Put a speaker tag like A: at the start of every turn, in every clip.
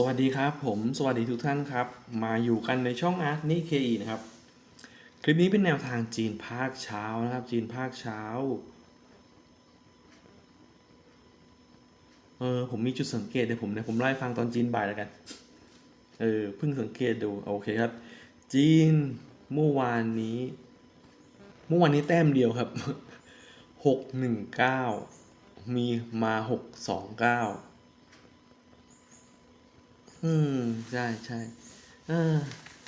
A: สวัสดีครับผมสวัสดีทุกท่านครับ มาอยู่กันในช่องอาร์ตนิเคอีนะครับ คลิปนี้เป็นแนวทางจีนภาคเช้านะครับ จีนภาคเช้าเออผมมีจุดสังเกตเดี๋ยวผมเดี๋ยวผมไล่ฟังตอนจีนบ่ายแล้วกันเออเพิ่งสังเกตดูโอเคครับ จีนเมื่อวานนี้ เมื่อวานนี้แต้มเดียวครับหกหนึ่งเก้ามีมาหกสองเก้า อืมใช่ใช่เออ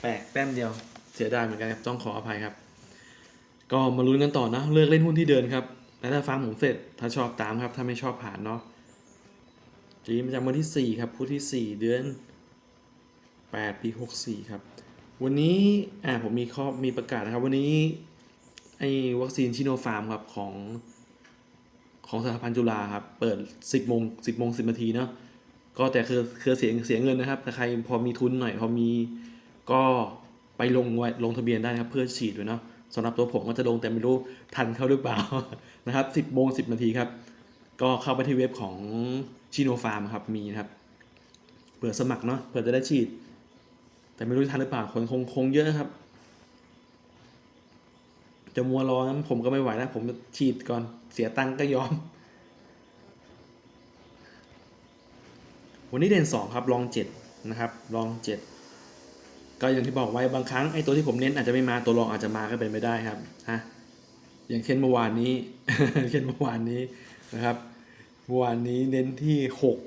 A: แปลกแต้มเดียวเสียดายเหมือนกันครับต้องขออภัยครับ ก็มาลุ้นกันต่อนะเลือกเล่นหุ้นที่เดินครับ แล้วถ้าฟังผมเสร็จถ้าชอบตามครับ ถ้าไม่ชอบผ่านเนาะจีนประจำวันที่ 4 ครับผู้ที่ 4 เดือน 8 ปี 64 ครับ วันนี้อ่าผมมีข้อมีประกาศนะครับ วันนี้ไอ้วัคซีนชิโนฟาร์มครับของของสถาบันจุฬาครับ เปิด 10โมง10โมง10นาทีเนาะ ก็แต่คือคือเสียเสียเงินนะครับแต่ใครพอมีทุนหน่อยพอมีก็ไปลงไว้ลงทะเบียนได้นะครับเพื่อฉีดด้วยเนาะสำหรับตัวผมก็จะลงแต่ไม่รู้ทันเขาหรือเปล่านะครับ 10โมง10 นาทีครับ ก็เข้าไปที่เว็บของชิโนฟาร์มครับมีนะครับเผื่อสมัครเนาะเผื่อจะได้ฉีด แต่ไม่รู้ทันหรือเปล่าคนคงคงเยอะครับ จะมัวรอผมก็ไม่ไหวนะผมจะฉีดก่อนเสียตังค์ก็ยอม วันนี้เด่น2ครับลอง7นะครับลอง 7 ก็อย่างที่บอกไว้บางครั้งไอ้ตัวที่ผมเน้นอาจจะไม่มาตัวรองอาจจะมาก็เป็นไปได้ครับฮะอย่างเช่นเมื่อวานนี้เช่นเมื่อวานนี้นะครับเมื่อวานนี้เน้นที่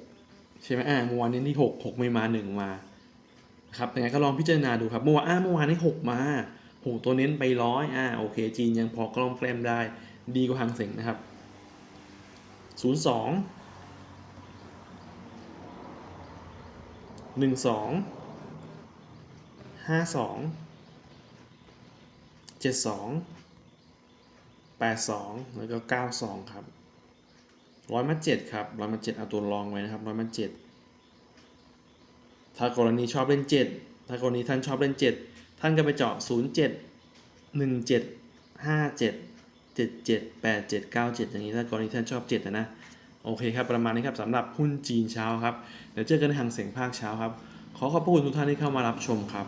A: 6 ใช่ไหมอ่าเมื่อวานเน้นที่ 6 6 ไม่มา 1 มาครับยังไงก็ลองพิจารณาดูครับเมื่อวานอ่าเมื่อวานนี้ 6 มา 6 ตัวเน้นไปร้อยอ่าโอเค จีนยังพอกล้อมแกล้มได้ดีกว่าหางเสงนะครับ 02 หนึ่งสองห้าสองเจ็ดสองแปดสองแล้วก็เก้าสองครับร้อยมาเจ็ดครับร้อยมาเจ็ดเอาตัวรองไว้นะครับร้อยมาเจ็ดถ้ากรณีชอบเล่นเจ็ดถ้ากรณีท่านชอบเล่นเจ็ดท่านก็ไปเจาะศูนย์เจ็ดหนึ่งเจ็ดห้าเจ็ดเจ็ดเจ็ดแปดเจ็ดเก้าเจ็ดอย่างนี้ถ้ากรณีท่านชอบเจ็ดนะนะ โอเคครับ ประมาณนี้ครับสำหรับหุ้นจีนเช้าครับ เดี๋ยวเจอกันในหางเสียงภาคเช้าครับ ขอขอบพระคุณทุกท่านที่เข้ามารับชมครับ